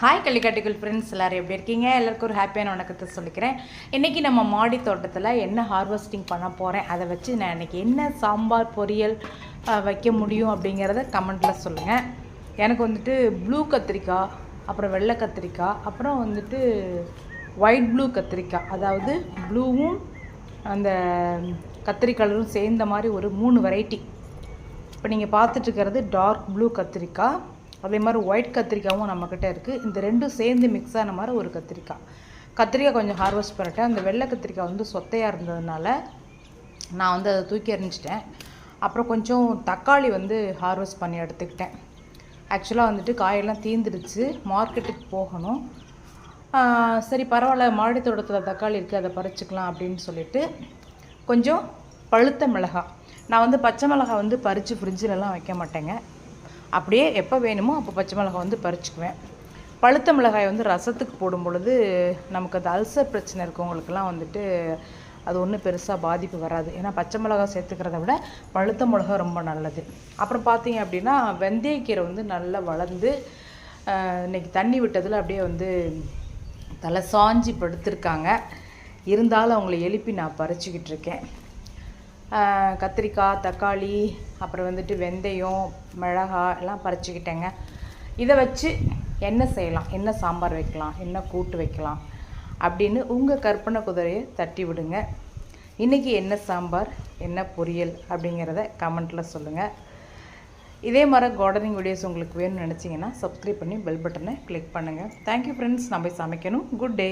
Hi கள்ளிக்காட்டுகள் friends எல்லோரும் எப்படி இருக்கீங்க? எல்லாருக்கும் ஒரு ஹாப்பியான வணக்கத்தை சொல்லிக்கிறேன். இன்றைக்கி நம்ம மாடி தோட்டத்தில் என்ன ஹார்வெஸ்டிங் பண்ண போகிறேன் அதை வச்சு நான் இன்றைக்கி என்ன சாம்பார் பொரியல் வைக்க முடியும் அப்படிங்கிறத கமெண்ட்டில் சொல்லுங்கள் எனக்கு வந்துட்டு ப்ளூ கத்திரிக்காய் அப்புறம் வெள்ளை கத்திரிக்காய் அப்புறம் வந்துட்டு ஒயிட் ப்ளூ கத்திரிக்காய். அதாவது ப்ளூவும் அந்த கத்திரிக்காயும் சேர்ந்த மாதிரி ஒரு மூணு வெரைட்டி இப்போ நீங்கள் பார்த்துட்டு இருக்கிறது டார்க் ப்ளூ கத்திரிக்காய் அதே மாதிரி ஒயிட் கத்திரிக்காவும் நம்மக்கிட்ட இருக்குது இந்த ரெண்டும் சேர்ந்து மிக்ஸ் ஆன மாதிரி ஒரு கத்திரிக்காய். கத்திரிக்காய் கொஞ்சம் ஹார்வெஸ்ட் பண்ணிட்டேன். அந்த வெள்ளை கத்திரிக்காய் வந்து சொத்தையாக இருந்ததுனால நான் வந்து அதை தூக்கி எறிஞ்சிட்டேன். அப்புறம் கொஞ்சம் தக்காளி வந்து ஹார்வெஸ்ட் பண்ணி எடுத்துக்கிட்டேன். ஆக்சுவலாக வந்துட்டு காயெல்லாம் தீந்துடுச்சு. மார்க்கெட்டுக்கு போகணும். சரி பரவாயில்ல. மாடி தோட்டத்தில் தக்காளி இருக்குது அதை பறிச்சுக்கலாம் அப்படின்னு சொல்லிட்டு கொஞ்சம் பழுத்த மிளகாய். நான் வந்து பச்சை மிளகாய் வந்து பறித்து ஃப்ரிட்ஜிலலாம் வைக்க மாட்டேங்க. அப்படியே எப்போ வேணுமோ அப்போ பச்சை மிளகாய் வந்து பறிச்சுக்குவேன். பழுத்த மிளகாய் வந்து ரசத்துக்கு போடும் பொழுது நமக்கு அந்த அல்சர் பிரச்சனை இருக்கவங்களுக்கெல்லாம் வந்துட்டு அது ஒன்றும் பெருசாக பாதிப்பு வராது. ஏன்னா பச்சை மிளகாய் சேர்த்துக்கிறத விட பழுத்த மிளகாய் ரொம்ப நல்லது. அப்புறம் பார்த்தீங்க அப்படின்னா வெந்தயக்கீரை வந்து நல்லா வளர்ந்து இன்றைக்கி இன்னைக்கு தண்ணி விட்டதில் அப்படியே வந்து தலை சாஞ்சி படுத்திருக்காங்க. இருந்தாலும் அவங்கள எழுப்பி நான் பறிச்சுக்கிட்டு இருக்கேன். கத்திரிக்காய் தக்காளி அப்புறம் வந்துட்டு வெந்தயம் மிளகாய் எல்லாம் பறிச்சுக்கிட்டேங்க. இதை வச்சு என்ன செய்யலாம்? என்ன சாம்பார் வைக்கலாம்? என்ன கூட்டு வைக்கலாம்? அப்படின்னு உங்கள் கற்பனை குதிரையை தட்டி விடுங்க. இன்றைக்கி என்ன சாம்பார் என்ன பொரியல் அப்படிங்கிறத கமெண்ட்டில் சொல்லுங்கள் இதே மாதிரி கார்டனிங் வீடியோஸ் உங்களுக்கு வேணும்னு நினச்சிங்கன்னா சப்ஸ்கிரைப் பண்ணி பெல் பட்டனை கிளிக் பண்ணுங்கள் தேங்க்யூ ஃப்ரெண்ட்ஸ் நம்ம போய் சமைக்கணும். Good day